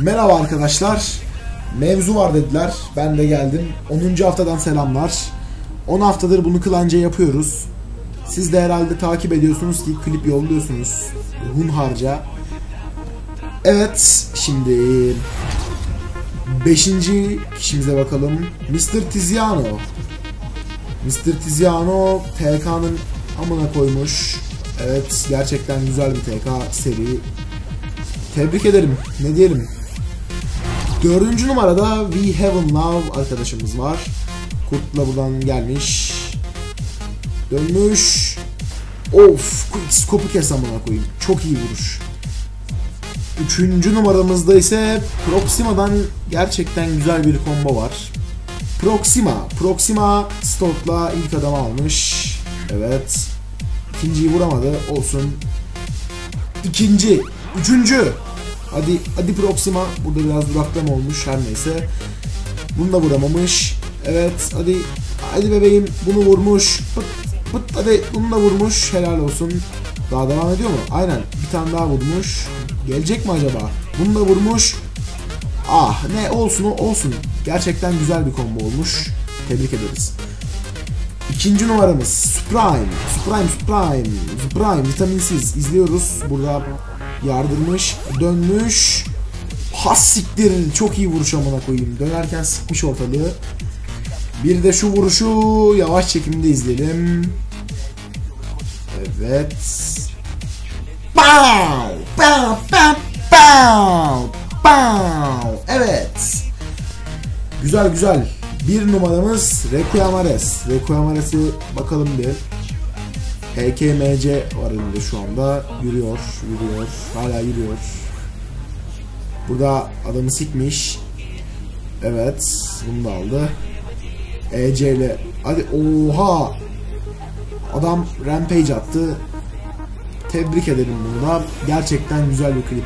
Merhaba arkadaşlar. Mevzu var dediler. Ben de geldim. 10. haftadan selamlar. 10 haftadır bunu klanca yapıyoruz. Siz de herhalde takip ediyorsunuz ki klip yolluyorsunuz. Hunharca. Evet, şimdi 5. kişimize bakalım. Mr. Tiziano. Mr. Tiziano TK'nın amına koymuş. Evet, gerçekten güzel bir TK seri. Tebrik ederim. Ne diyelim? Dördüncü numarada We Have in Love arkadaşımız var. Kurt'la buradan gelmiş. Dönmüş. Of, scope'u kes amına koyayım. Çok iyi vuruş. Üçüncü numaramızda ise Proxima'dan gerçekten güzel bir combo var. Proxima. Proxima Stoke'la ilk adamı almış. Evet. İkinciyi vuramadı. Olsun. İkinci. Üçüncü. Hadi hadi Proxima. Burada biraz duraklama olmuş her neyse. Bunu da vuramamış. Evet hadi. Hadi bebeğim bunu vurmuş. Pıt pıt hadi bunu da vurmuş. Helal olsun. Daha devam ediyor mu? Aynen. Bir tane daha vurmuş. Gelecek mi acaba? Bunu da vurmuş. Ah ne olsun o olsun. Gerçekten güzel bir combo olmuş. Tebrik ederiz. İkinci numaramız Supreme. Supreme, Supreme. Supreme vitaminsiz. izliyoruz. Burada yardırmış, dönmüş. Has siktir. Çok iyi vuruş amına koyayım. Dönerken sıkmış ortalığı. Bir de şu vuruşu yavaş çekimde izleyelim. Evet. Pow! Pow! Pow! Pow! Pow! Evet. Güzel güzel. Bir numaramız Requiem Ares. Requiem Ares'i bakalım bir. HKMC var elinde şu anda. Yürüyor, yürüyor. Hala yürüyor. Burada adamı sikmiş. Evet. Bunu da aldı. EC ile. Hadi oha. Adam rampage attı. Tebrik ederim bunu da. Gerçekten güzel bir klip